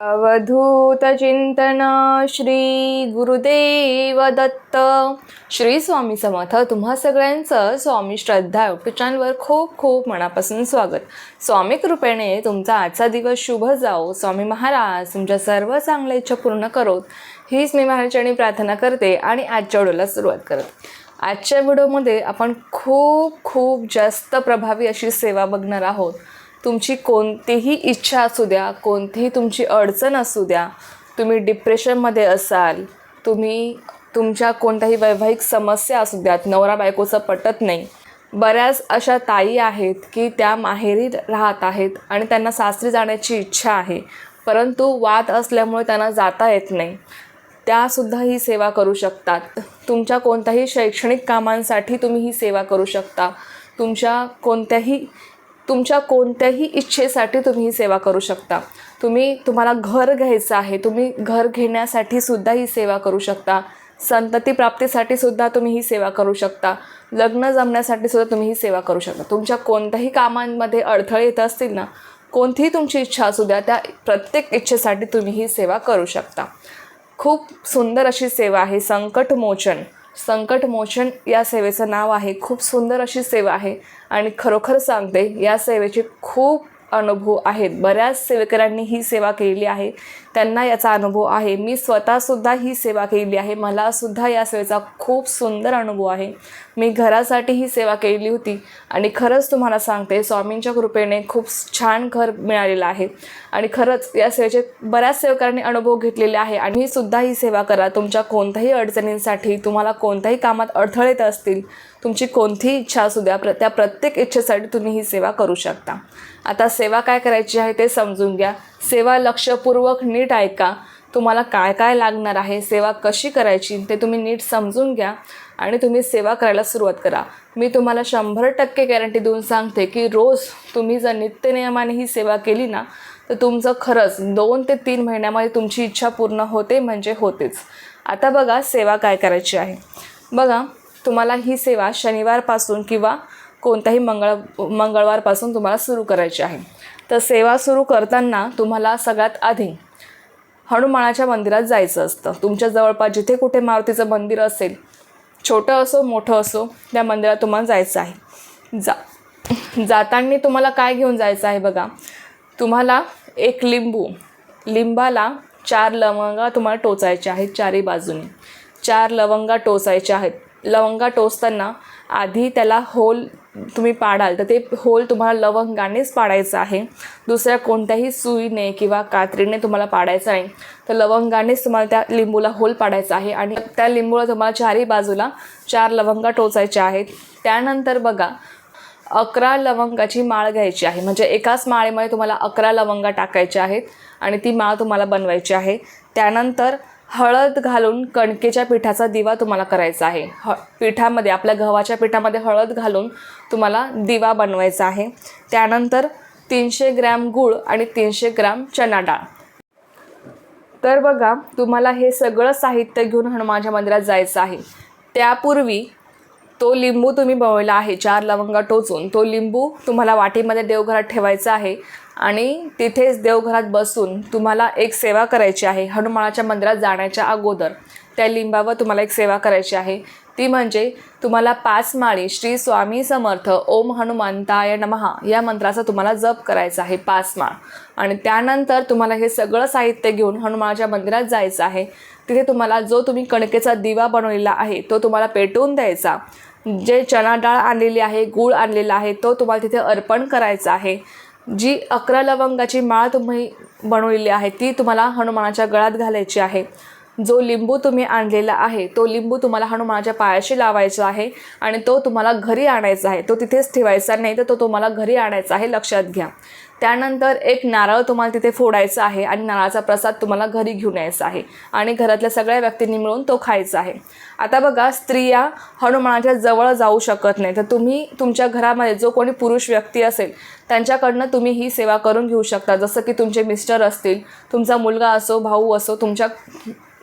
अवधूत चिंतन श्री गुरुदेव दत्त. श्री स्वामी समर्थ तुम्हा सगळ्यांचं स्वामी श्रद्धा यूट्यूब चॅनलवर खूप खूप मनापासून स्वागत. स्वामी कृपेने तुमचा आजचा दिवस शुभ जाओ स्वामी महाराज तुमच्या सर्व चांगल्या इच्छा पूर्ण करोत. हीच मी महाराजांनी प्रार्थना करते आणि आजच्या व्हिडिओला सुरुवात करत. आजच्या व्हिडिओमध्ये आपण खूप खूप जास्त प्रभावी अशी सेवा बघणार आहोत. तुमची कोणतीही इच्छा असू द्या कोणतीही तुमची अडचण असू द्या तुम्ही डिप्रेशनमध्ये असाल तुम्ही तुमच्या कोणत्याही वैवाहिक समस्या असू द्यात नवरा बायकोचं पटत नाही. बऱ्याच अशा ताई आहेत की त्या माहेरी राहत आहेत आणि त्यांना सासरी जाण्याची इच्छा आहे परंतु वाद असल्यामुळे त्यांना जाता येत नाही. त्यासुद्धा ही सेवा करू शकतात. तुमच्या कोणत्याही शैक्षणिक कामांसाठी तुम्ही ही सेवा करू शकता. तुमच्या कोणत्याही तुमच्या कोणत्याही इच्छेसाठी तुम्ही ही सेवा करू शकता. तुम्ही तुम्हाला घर घ्यायचं आहे तुम्ही घर घेण्यासाठी सुद्धा ही सेवा करू शकता. संतती प्राप्तीसाठी सुद्धा तुम्ही ही सेवा करू शकता. लग्न जमण्यासाठी सुद्धा तुम्ही ही सेवा करू शकता. तुमच्या कोणत्याही कामांमध्ये अडथळे येत असतील ना कोणतीही तुमची इच्छा असू द्या त्या प्रत्येक इच्छेसाठी तुम्ही ही सेवा करू शकता. खूप सुंदर अशी सेवा आहे संकटमोचन. संकट मोचन या सेवेचं नाव आहे. खूप सुंदर अशी सेवा आहे. आणि खरोखर सांगते या सेवेचे खूप अनुभव आहेत. बऱ्याच सेवेकरांनी ही सेवा केलेली आहे. त्यांना याचा अनुभव आहे. मी स्वतःसुद्धा ही सेवा केलेली आहे. मलासुद्धा या सेवेचा खूप सुंदर अनुभव आहे. मी घरासाठी ही सेवा केलेली होती. आणि खरंच तुम्हाला सांगते स्वामींच्या कृपेने खूप छान घर मिळालेलं आहे. आणि खरंच या सेवेचे बऱ्याच सेवकांनी अनुभव घेतलेले आहे. आणि सुद्धा ही सेवा करा. तुमच्या कोणत्याही अडचणींसाठी तुम्हाला कोणत्याही कामात अडथळे येत असतील तुमची कोणतीही इच्छा असू द्या प्र त्या प्रत्येक इच्छेसाठी तुम्ही ही सेवा करू शकता. आता सेवा काय करायची आहे ते समजून घ्या. सेवा लक्षपूर्वक नीट ऐका. तुम्हाला काय काय लागणार आहे सेवा कशी करायची ते तुम्ही नीट समजून घ्या आणि तुम्ही सेवा करायला सुरुवात करा. मी तुम्हाला शंभर टक्के गॅरंटी देऊन सांगते की रोज तुम्ही जर नित्यनियमाने ही सेवा केली ना तर तुमचं खरंच दोन ते तीन महिन्यामध्ये तुमची इच्छा पूर्ण होते म्हणजे होतेच. आता बघा सेवा काय करायची आहे. बघा तुम्हाला ही सेवा शनिवारपासून किंवा कोणत्याही मंगळ मंगळवारपासून तुम्हाला सुरू करायची आहे. तर सेवा सुरू करताना तुम्हाला सगळ्यात आधी हनुमानाच्या मंदिरात जायचं असतं. तुमच्या जवळपास जिथे कुठे मारुतीचं मंदिर असेल छोटं असो मोठं असो त्या मंदिरात तुम्हाला जायचं आहे. जा जाताना तुम्हाला काय घेऊन जायचं आहे बघा? तुम्हाला एक लिंबू लिंबाला चार लवंगा तुम्हाला टोचायच्या आहेत चारही बाजूने. चार लवंगा टोचायच्या आहेत. लवंगा टोचताना आधी त्याला होल तुम्ही पाडाल तर ते होल तुम्हाला लवंगानेच पाडायचं आहे. दुसऱ्या कोणत्याही सुईने किंवा कात्रीने तुम्हाला पाडायचं नाही. तर लवंगानेच तुम्हाला त्या लिंबूला होल पाडायचा आहे आणि त्या लिंबूला तुम्हाला चारही बाजूला चार लवंगा टोचायच्या आहेत. त्यानंतर बघा अकरा लवंगाची माळ घ्यायची आहे. म्हणजे एकाच माळेमध्ये तुम्हाला अकरा लवंगा टाकायच्या आहेत आणि ती माळ तुम्हाला बनवायची आहे. त्यानंतर हळद घालून कणकेच्या पिठाचा दिवा तुम्हाला करायचा आहे. ह पिठामध्ये आपल्या गव्हाच्या पिठामध्ये हळद घालून तुम्हाला दिवा बनवायचा आहे. त्यानंतर तीनशे ग्रॅम गूळ आणि तीनशे ग्रॅम चना डाळ. तर बघा तुम्हाला हे सगळं साहित्य घेऊन हनुमानच्या मंदिरात जायचं आहे. त्यापूर्वी तो लिंबू तुम्ही बवळला आहे चार लवंगा टोचून. तो लिंबू तुम्हाला वाटीमध्ये देवघरात ठेवायचा आहे आणि तिथेच देवघरात बसून तुम्हाला एक सेवा करायची आहे. हनुमानाच्या मंदिरात जाण्याच्या अगोदर त्या लिंबावर तुम्हाला एक सेवा करायची आहे. ती म्हणजे तुम्हाला पाच माळी श्री स्वामी समर्थ ओम हनुमंताय नमहा या मंत्राचा तुम्हाला जप करायचा आहे पाच माळ. आणि त्यानंतर तुम्हाला हे सगळं साहित्य घेऊन हनुमानाच्या मंदिरात जायचं आहे. तिथे तुम्हाला जो तुम्ही कणकेचा दिवा बनवलेला आहे तो तुम्हाला पेटवून द्यायचा. जे चणा डाळ आणलेली आहे गूळ आणलेला आहे तो तुम्हाला तिथे अर्पण करायचा आहे. जी अकरा लवंगाची माळ तुम्ही बनवलेली आहे ती तुम्हाला हनुमानाच्या गळ्यात घालायची आहे. जो लिंबू तुम्ही आणलेला आहे तो लिंबू तुम्हाला हनुमानाच्या पायाशी लावायचा आहे आणि तो तुम्हाला घरी आणायचा आहे. तो तिथेच ठेवायचा नाही तर तो तुम्हाला घरी आणायचा आहे लक्षात घ्या. त्यानंतर एक नारळ तुम्हाला तिथे फोडायचा आहे आणि नारळाचा प्रसाद तुम्हाला घरी घेऊन यायचा आहे आणि घरातल्या सगळ्या व्यक्तींनी मिळून तो खायचा आहे. आता बघा स्त्रिया हनुमानाच्या जवळ जाऊ शकत नाही. तर तुम्ही तुमच्या घरामध्ये जो कोणी पुरुष व्यक्ती असेल त्यांच्याकडनं तुम्ही ही सेवा करून घेऊ शकता. जसं की तुमचे मिस्टर असतील तुमचा मुलगा असो भाऊ असो तुमच्या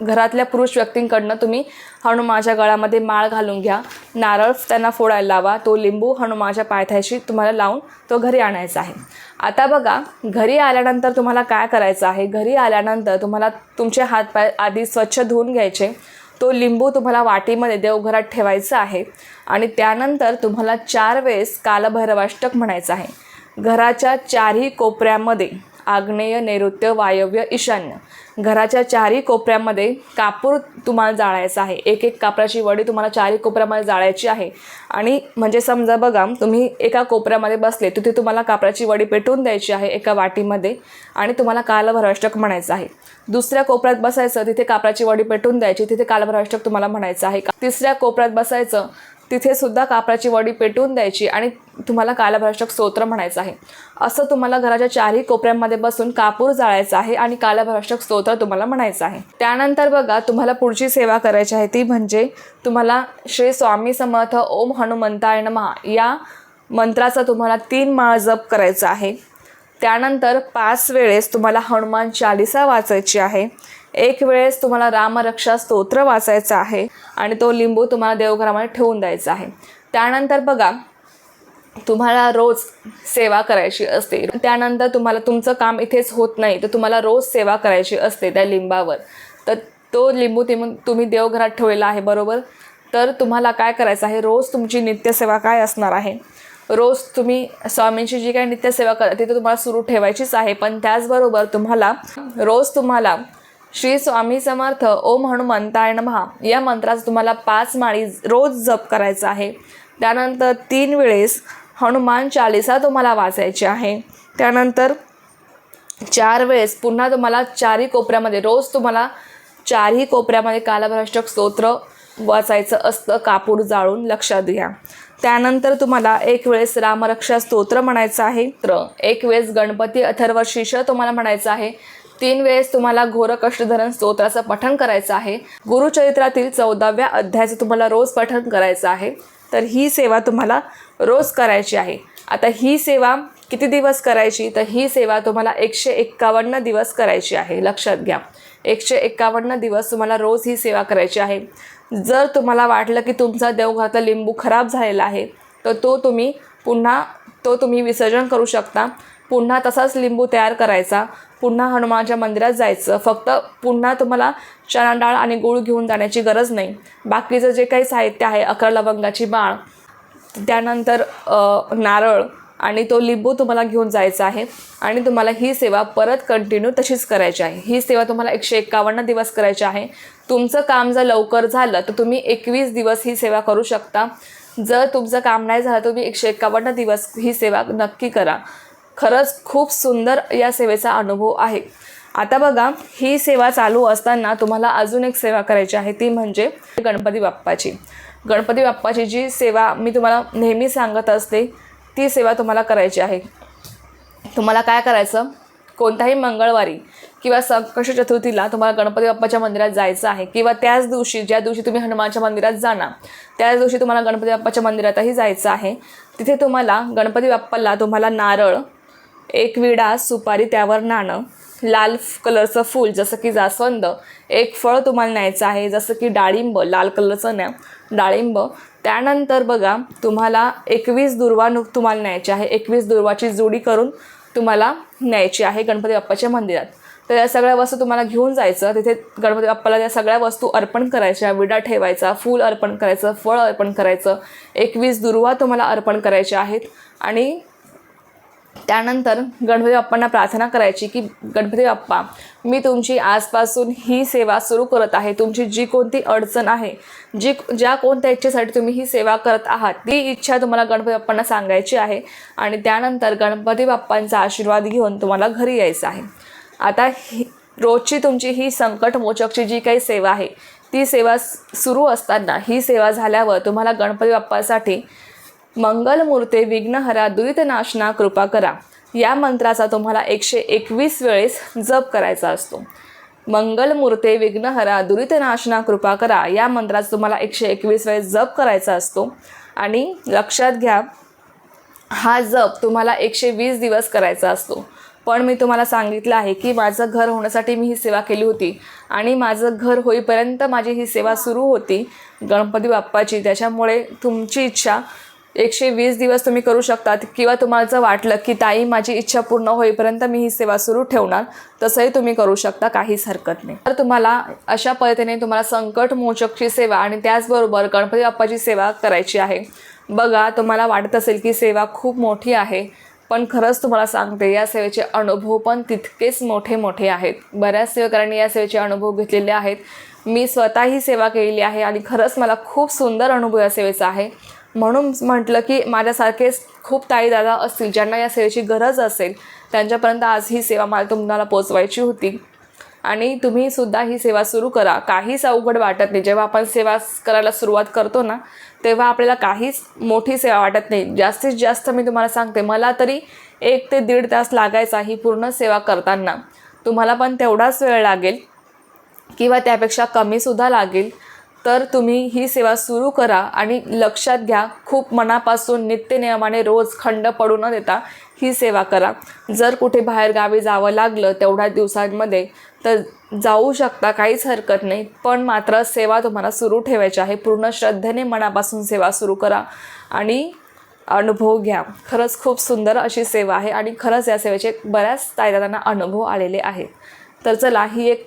घरातल्या पुरुष व्यक्तींकडनं तुम्ही हनुमाच्या गळामध्ये माळ घालून घ्या. नारळ त्यांना फोडायला लावा. तो लिंबू हनुमाच्या पायथ्याशी तुम्हाला लावून तो घरी आणायचा आहे. आता बघा घरी आल्यानंतर तुम्हाला काय करायचं आहे? घरी आल्यानंतर तुम्हाला तुमचे हातपाय आधी स्वच्छ धुवून घ्यायचे. तो लिंबू तुम्हाला वाटीमध्ये देवघरात ठेवायचा आहे आणि त्यानंतर तुम्हाला चार वेळेस कालभैरवाष्टक म्हणायचं आहे. घराच्या चारही कोपऱ्यामध्ये आग्नेय नैऋत्य वायव्य ईशान्य. घराच्या चारही कोपऱ्यामध्ये कापूर तुम्हाला जाळायचा आहे. एक एक कापराची वडी तुम्हाला चारही कोपऱ्यामध्ये जाळायची आहे. आणि म्हणजे समजा बघा तुम्ही एका कोपऱ्यामध्ये बसले तिथे तुम्हाला कापराची वडी पेटवून द्यायची आहे एका वाटीमध्ये आणि तुम्हाला कालभराष्टक म्हणायचं आहे. दुसऱ्या कोपऱ्यात बसायचं तिथे कापराची वडी पेटवून द्यायची तिथे कालभराष्टक तुम्हाला म्हणायचं आहे. तिसऱ्या कोपऱ्यात बसायचं तिथे सुद्धा कापराची वडी पेटवून द्यायची आणि तुम्हाला कालभ्रष्टक स्तोत्र म्हणायचं आहे. असं तुम्हाला घराच्या चारही कोपऱ्यांमध्ये बसून कापूर जाळायचा आहे आणि कालभ्रष्टक स्तोत्र तुम्हाला म्हणायचं आहे. त्यानंतर बघा तुम्हाला पुढची सेवा करायची आहे ती म्हणजे तुम्हाला श्री स्वामी समर्थ ओम हनुमंताय नमः या मंत्राचा तुम्हाला तीन माळ जप करायचा आहे. त्यानंतर पाच वेळेस तुम्हाला हनुमान चालिसा वाचायची आहे. एक वेळेस तुम्हाला रामरक्षा स्तोत्र वाचायचं आहे आणि तो लिंबू तुम्हाला देवघरामध्ये ठेवून द्यायचा आहे. त्यानंतर बघा तुम्हाला रोज सेवा करायची असते. त्यानंतर तुम्हाला तुमचं काम इथेच होत नाही तर तुम्हाला रोज सेवा करायची असते त्या लिंबावर. तर तो लिंबू तुम्ही तुम्ही देवघरात ठेवलेला आहे बरोबर? तर तुम्हाला काय करायचं आहे रोज तुमची नित्यसेवा काय असणार आहे? रोज तुम्ही स्वामींची जी काही नित्यसेवा करा ती तर तुम्हाला सुरू ठेवायचीच आहे पण त्याचबरोबर तुम्हाला रोज तुम्हाला श्री स्वामी समर्थ ओम हनुमंताय महा या मंत्राचा तुम्हाला पाच माळी रोज जप करायचा आहे. त्यानंतर तीन वेळेस हनुमान चालिसा तुम्हाला वाचायची आहे. त्यानंतर चार वेळेस पुन्हा तुम्हाला चारही कोपऱ्यामध्ये रोज तुम्हाला चारही कोपऱ्यामध्ये कालभ्रष्टक स्तोत्र वाचायचं असतं कापूर जाळून लक्षात घ्या. त्यानंतर तुम्हाला एक वेळेस रामरक्षा स्तोत्र म्हणायचं आहे. तर एक वेळेस गणपती अथर्व शिष तुम्हाला म्हणायचं आहे. तीन वेळेस तुम्हाला घोर कष्टधरण स्तोत्राचं पठण करायचं आहे. गुरुचरित्रातील चौदाव्या अध्यायाचं तुम्हाला रोज पठण करायचं आहे. तर ही सेवा तुम्हाला रोज करायची आहे. आता ही सेवा किती दिवस करायची? तर ही सेवा तुम्हाला एकशे एक्कावन्न दिवस करायची आहे. लक्षात घ्या. एकशे एक्कावन्न दिवस तुम्हाला रोज ही सेवा करायची आहे. जर तुम्हाला वाटलं की तुमचा देवघरातला लिंबू खराब झालेला आहे तर तो तुम्ही पुन्हा तो तुम्ही विसर्जन करू शकता. पुन्हा तसाच लिंबू तयार करायचा. पुन्हा हनुमानच्या मंदिरात जायचं. फक्त पुन्हा तुम्हाला चणा डाळ आणि गूळ घेऊन जाण्याची गरज नाही. बाकीचं जे काही साहित्य आहे अकरा लवंगाची बाळ त्यानंतर नारळ आणि तो लिंबू तुम्हाला घेऊन जायचा आहे. आणि तुम्हाला ही सेवा परत कंटिन्यू तशीच करायची आहे. ही सेवा तुम्हाला एकशे एक्कावन्न दिवस करायची आहे. तुमचं काम जर लवकर झालं तर तुम्ही एकवीस दिवस ही सेवा करू शकता. जर तुमचं काम नाही झालं तुम्ही एकशे एक्कावन्न दिवस ही सेवा नक्की करा. खरंच खूप सुंदर या सेवेचा अनुभव आहे. आता बघा ही सेवा चालू असताना तुम्हाला अजून एक सेवा करायची आहे ती म्हणजे गणपती बाप्पाची. गणपती बाप्पाची जी सेवा मी तुम्हाला नेहमी सांगत असते ती सेवा तुम्हाला करायची आहे. तुम्हाला काय करायचं? कोणत्याही मंगळवारी किंवा संकष्ट चतुर्थीला तुम्हाला गणपती बाप्पाच्या मंदिरात जायचं आहे किंवा त्याच दिवशी ज्या दिवशी तुम्ही हनुमानच्या मंदिरात जाणार त्याच दिवशी तुम्हाला गणपती बाप्पाच्या मंदिरातही जायचं आहे. तिथे तुम्हाला गणपती बाप्पाला तुम्हाला नारळ एक विडा सुपारी त्यावर नाणं. लाल कलरचं फूल जसं की जास्वंद. एक फळ तुम्हाला न्यायचं आहे जसं की डाळिंब लाल कलरचं न्या डाळिंब. त्यानंतर बघा तुम्हाला एकवीस दुर्वा नु- तुम्हाला न्यायची आहे. एकवीस दुर्वाची जोडी करून तुम्हाला न्यायची आहे गणपती बाप्पाच्या मंदिरात. तर या सगळ्या वस्तू तुम्हाला घेऊन जायचं. तिथे गणपती बाप्पाला त्या सगळ्या वस्तू अर्पण करायच्या. विडा ठेवायचा फूल अर्पण करायचं फळ अर्पण करायचं. एकवीस दुर्वा तुम्हाला अर्पण करायच्या आहेत. आणि त्यानंतर गणपती बाप्पांना प्रार्थना करायची की गणपती बाप्पा मी तुमची आजपासून ही सेवा सुरू करत आहे. तुमची जी कोणती अडचण आहे जी ज्या कोणत्या इच्छेसाठी तुम्ही ही सेवा करत आहात ती इच्छा तुम्हाला गणपती बाप्पांना सांगायची आहे आणि त्यानंतर गणपती बाप्पांचा आशीर्वाद घेऊन तुम्हाला घरी यायचं आहे. आता ही रोजची तुमची ही संकटमोचकची जी काही सेवा आहे ती सेवा सुरू असताना ही सेवा झाल्यावर तुम्हाला गणपती बाप्पासाठी मंगलमूर्ते विघ्नहरा दुरितनाशना कृपा करा. या मंत्राचा तुम्हाला एकशे एकवीस वेळेस जप करायचा असतो. मंगलमूर्ते विघ्नहरा दुरितनाशना कृपा करा. या मंत्राचा तुम्हाला एकशे एकवीस वेळेस जप करायचा असतो. आणि लक्षात घ्या हा जप तुम्हाला एकशे वीस दिवस करायचा असतो. पण मी तुम्हाला सांगितलं आहे की माझं घर होण्यासाठी मी ही सेवा केली होती. आणि माझं घर होईपर्यंत माझी ही सेवा सुरू होती गणपती बाप्पाची. त्याच्यामुळे तुमची इच्छा एकशे वीस दिवस तुम्ही करू शकतात. किंवा तुम्हाला जर वाटलं की ताई माझी इच्छा पूर्ण होईपर्यंत मी ही सेवा सुरू ठेवणार. तसंही तुम्ही करू शकता काहीच हरकत नाही. तर तुम्हाला अशा पद्धतीने तुम्हाला संकट मोचकची सेवा आणि त्याचबरोबर गणपती बाप्पाची सेवा करायची आहे. बघा तुम्हाला वाटत असेल की सेवा खूप मोठी आहे पण खरंच तुम्हाला सांगते या सेवेचे अनुभव पण तितकेच मोठे मोठे आहेत. बऱ्याच सेवकांनी या सेवेचे अनुभव घेतलेले आहेत. मी स्वतः ही सेवा केलेली आहे आणि खरंच मला खूप सुंदर अनुभव या सेवेचा आहे. म्हणून म्हटलं की माझ्यासारखेच खूप ताई दादा असतील ज्यांना या सेवेची गरज असेल त्यांच्यापर्यंत आज ही सेवा मला तुम्हाला पोचवायची होती. आणि तुम्ही सुद्धा ही सेवा सुरू करा. काहीच अवघड वाटत नाही. जेव्हा आपण सेवा करायला सुरुवात करतो ना तेव्हा आपल्याला काहीच मोठी सेवा वाटत नाही. जास्तीत जास्त मी तुम्हाला सांगते मला तरी एक ते दीड तास लागायचा ही पूर्ण सेवा करताना. तुम्हाला पण तेवढाच वेळ लागेल किंवा त्यापेक्षा कमीसुद्धा लागेल. तर तुम्ही ही सेवा सुरू करा आणि लक्षात घ्या खूप मनापासून नित्यनियमाने रोज खंड पडू न देता ही सेवा करा. जर कुठे बाहेर गावी जावं लागलं तेवढ्या दिवसांमध्ये तर जाऊ शकता काहीच हरकत नाही. पण मात्र सेवा तुम्हाला सुरू ठेवायची आहे. पूर्ण श्रद्धेने मनापासून सेवा सुरू करा आणि अनुभव घ्या. खरंच खूप सुंदर अशी सेवा आहे आणि खरंच या सेवेचे बऱ्याच तायदादांना अनुभव आलेले आहेत. तर चला ही एक